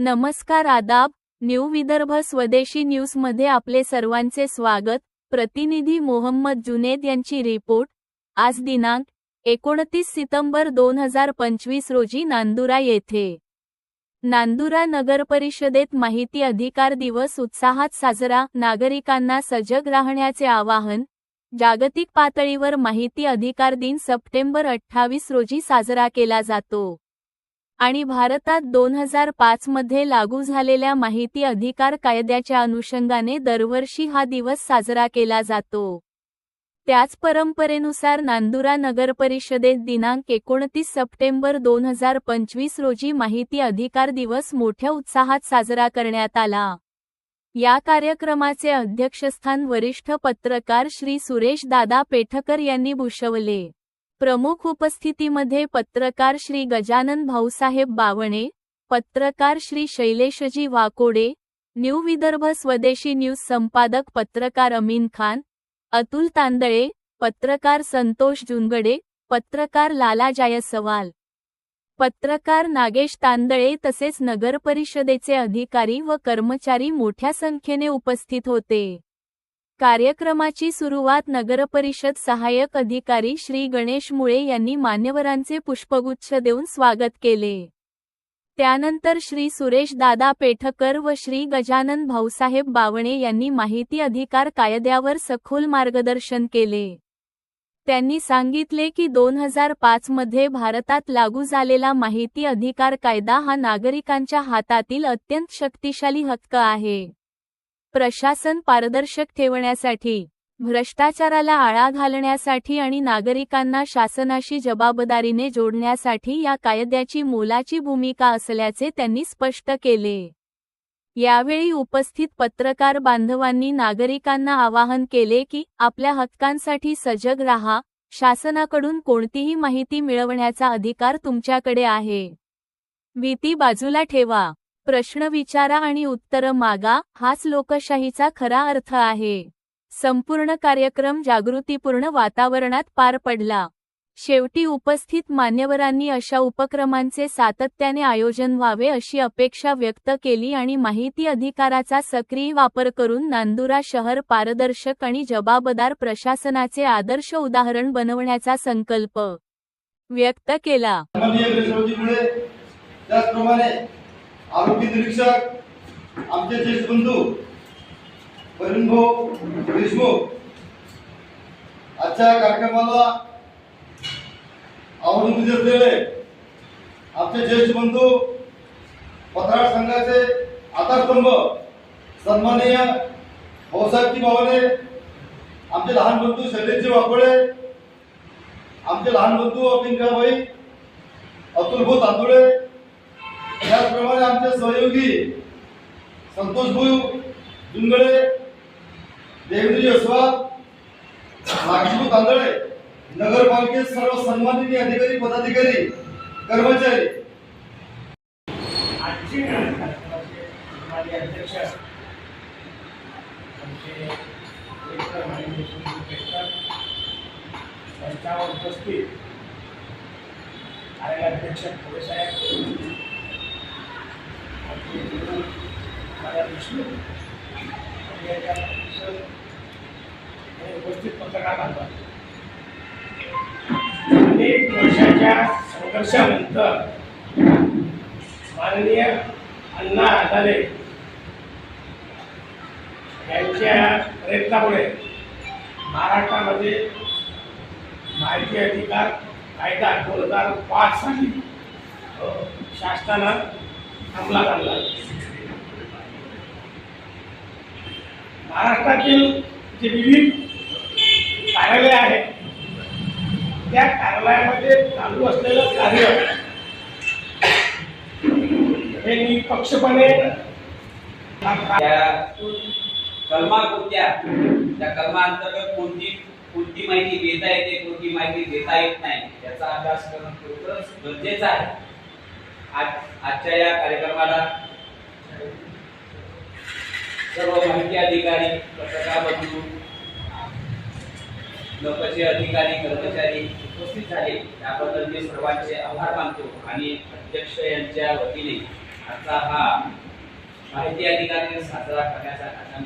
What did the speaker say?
नमस्कार आदाब न्यू विदर्भ स्वदेशी न्यूजमध्ये आपले सर्वांचे स्वागत. प्रतिनिधी मोहम्मद जुनेद यांची रिपोर्ट. आज दिनांक एकोणतीस सितंबर दोन हजार पंचवीस रोजी नांदुरा येथे. नांदुरा नगरपरिषदेत माहिती अधिकार दिवस उत्साहात साजरा. नागरिकांना सजग राहण्याचे आवाहन. जागतिक पातळीवर माहिती अधिकार दिन सप्टेंबर अठ्ठावीस रोजी साजरा केला जातो. आणि भारतात दोन हजार पाच मध्ये लागू झालेल्या माहिती अधिकार कायद्याच्या अनुषंगाने दरवर्षी हा दिवस साजरा केला जातो. त्याच परंपरेनुसार नांदुरा नगरपरिषदेत दिनांक एकोणतीस सप्टेंबर दोन हजार पंचवीस रोजी माहिती अधिकार दिवस मोठ्या उत्साहात साजरा करण्यात आला. या कार्यक्रमाचे अध्यक्षस्थान वरिष्ठ पत्रकार श्री सुरेश दादा पेठकर यांनी भूषवले. प्रमुख उपस्थितीमध्ये पत्रकार श्री गजानन भाऊसाहेब बावणे पत्रकार श्री शैलेशजी वाकोडे न्यू विदर्भ स्वदेशी न्यूज संपादक पत्रकार अमीन खान अतुल तांदळे पत्रकार संतोष जुनगडे पत्रकार लाला जायसवाल. पत्रकार नागेश तांदळे तसेच नगरपरिषदेचे अधिकारी व कर्मचारी मोठ्या संख्येने उपस्थित होते. कार्यक्रमाची सुरुवात नगरपरिषद सहाय्यक अधिकारी श्री गणेश मुळे यांनी मान्यवरांचे पुष्पगुच्छ देऊन स्वागत केले. त्यानंतर श्री सुरेश दादा पेठकर व श्री गजानन भाऊसाहेब बावणे यांनी माहिती अधिकार कायद्यावर सखोल मार्गदर्शन केले. त्यांनी सांगितले की दोन हजार पाच मध्ये भारतात लागू झालेला माहिती अधिकार कायदा हा नागरिकांच्या हातातील अत्यंत शक्तिशाली हक्क आहे. प्रशासन पारदर्शक ठेवण्यासाठी भ्रष्टाचाराला आळा घालण्यासाठी आणि नागरिकांना शासनाशी जबाबदारीने जोडण्यासाठी या कायद्याची मोलाची भूमिका असल्याचे त्यांनी स्पष्ट केले. यावेळी उपस्थित पत्रकार बांधवांनी नागरिकांना आवाहन केले की आपल्या हक्कांसाठी सजग रहा शासनाकडून कोणतीही माहिती मिळवण्याचा अधिकार तुमच्याकडे आहे. भीती बाजूला ठेवा. प्रश्न विचारा आणि उत्तरं मागा. हाच लोकशाहीचा खरा अर्थ आहे. संपूर्ण कार्यक्रम जागृतीपूर्ण वातावरणात पार पडला. शेवटी उपस्थित मान्यवरांनी अशा उपक्रमांचे सातत्याने आयोजन व्हावे अशी अपेक्षा व्यक्त केली आणि माहिती अधिकाराचा सक्रिय वापर करून नांदुरा शहर पारदर्शक आणि जबाबदार प्रशासनाचे आदर्श उदाहरण बनवण्याचा संकल्प व्यक्त केला. त्याचप्रमाणे आरोग्य निरीक्षक आमचे ज्येष्ठ बंधू परिणभाऊ देशमुख. आजच्या कार्यक्रमाला आवडून दिले असलेले आमचे ज्येष्ठ बंधू पत्रार संघाचे आधारस्तंभ सन्माननीय भाऊसाहेबजी बावने आमचे लहान बंधू शैलेशजी वाकोळे आमचे लहान बंधू अपिंकाबाई अतुलभू तांदुळे त्याचप्रमाणे आमचे सहयोगी संतोष भू जुनगडे देवडी जयस्वाल नागजीभाऊ तांदळे नगरपालिकेत सर्व सन्मानित अधिकारी पदाधिकारी कर्मचारी. आजचे कार्यक्रमाचे माझे अध्यक्ष आमचे त्यांच्यावर उपस्थित आलेले अध्यक्ष थोडे साहेब आमचे गुरु विष्णू आणि याच्या परिषद आणि उपस्थित पत्रकार अनेक वर्षाच्या संघर्षानंतर माननीय अण्णा हजारे यांच्या प्रयत्नामुळे महाराष्ट्रामध्ये माहिती अधिकार कायदा दोन हजार पाच साली शासनानं अंमलात आणला. महाराष्ट्रातील जे विविध कार्यालय आहे. त्या कार्यालयामध्ये चालू असलेलं कार्य हे निपक्षपणे त्या त्या कलमांतर्गत कोणती कोणती माहिती देता येते कोणती माहिती देता येत नाही याचा अभ्यास करणं खरोखरच गरजेचं आहे. आज आजच्या या कार्यक्रमाला सर्व माहिती अधिकारी पत्रकार बंधू लोकचे अधिकारी कर्मचारी उपस्थित झाले. त्याबद्दल मी सर्वांचे आभार मानतो आणि अध्यक्ष यांच्या वतीने आजचा हा माहिती अधिकारी साजरा करण्याचा आता